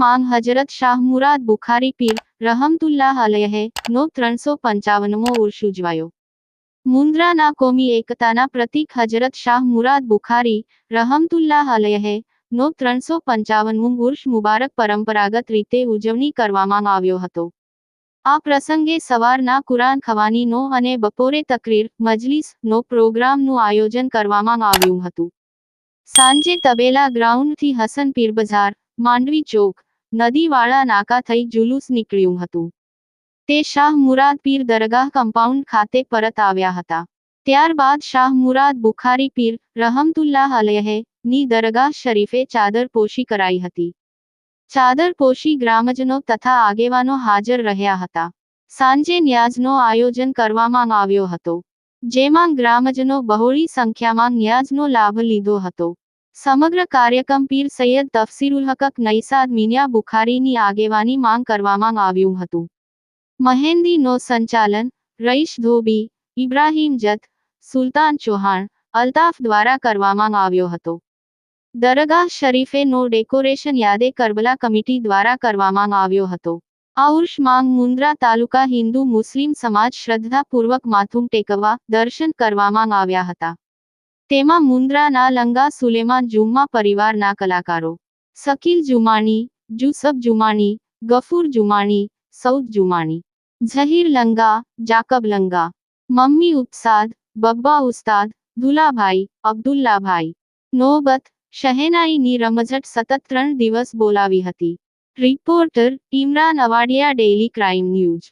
માંગ હજરત શાહ મુરાદ બુખારી પીર રહમતુલ્લાહ અલયહે નો ત્રણસો પંચાવનમો ઉર્ષ ઉજવાયો મુન્દ્રાના કોમી એકતાના પ્રતીક હજરત શાહ મુરાદ બુખારી રહમતુલ્લાહ અલયહે નો ત્રણસો પંચાવનમું ઉર્ષ મુબારક પરંપરાગત રીતે ઉજવણી કરવામાં આવ્યો હતો। આ પ્રસંગે સવારના કુરાન ખવાનીનો અને બપોરે તકરીર મજલિસનો પ્રોગ્રામનું આયોજન કરવામાં આવ્યું હતું. સાંજે તબેલા ગ્રાઉન્ડથી હસન પીર બજાર માંડવી ચોક નદીવાળા નાકા થઈ જુલુસ નીકળ્યું હતું. તે શાહ મુરાદ પીર દરગાહ કમ્પાઉન્ડ ખાતે પરત આવ્યા હતા. ત્યારબાદ શાહ મુરાદ બુખારી પીર રહમતુલ્લાહ અલયહે ની દરગાહ શરીફે ચાદર પોશી કરાઈ હતી. ચાદર પોશી ગ્રામજનો તથા આગેવાનો હાજર રહ્યા હતા. સાંજે ન્યાઝનો આયોજન કરવામાં આવ્યો હતો. જેમાં ગ્રામજનો બહોળી સંખ્યામાં ન્યાઝનો લાભ લીધો હતો. સમગ્ર કાર્યક્રમ પીર સૈયદ તફસીરુલ હકક નૈસાદ મિનિયા બુખારીની આગેવાની માંગ કરવામાં આવ્યું હતું. મહેંદીનો સંચાલન, રઈશ ધોબી, ઇબ્રાહીમ જત, સુલતાન ચૌહાણ, અલ્તાફ દ્વારા કરવામાં આવ્યો હતો. દરગાહ શરીફેનો ડેકોરેશન યાદે કરબલા કમિટી દ્વારા કરવામાં આવ્યો હતો. આ ઉર્ષ માંગ મુન્દ્રા તાલુકા હિન્દુ મુસ્લિમ સમાજ શ્રદ્ધાપૂર્વક માથું ટેકવવા દર્શન કરવામાં આવ્યા હતા. તેમાં મુન્દ્રાના લંગા સુલેમાન જુમ્મા પરિવારના કલાકારો. શકીલ જુમાની જુસબ જુમાની, ગફૂર જુમાની, સૌદ જુમાની. ઝહીર લંગા, જાકબ લંગા. મમ્મી ઉપસાદ બબ્બા ઉસ્તાદ, દુલાભાઈ, અબ્દુલ્લાભાઈ. નોબત શહેનાઈની રમઝટ સતત ત્રણ દિવસ બોલાવી હતી. Reporter, Imran Avadiya daily crime news.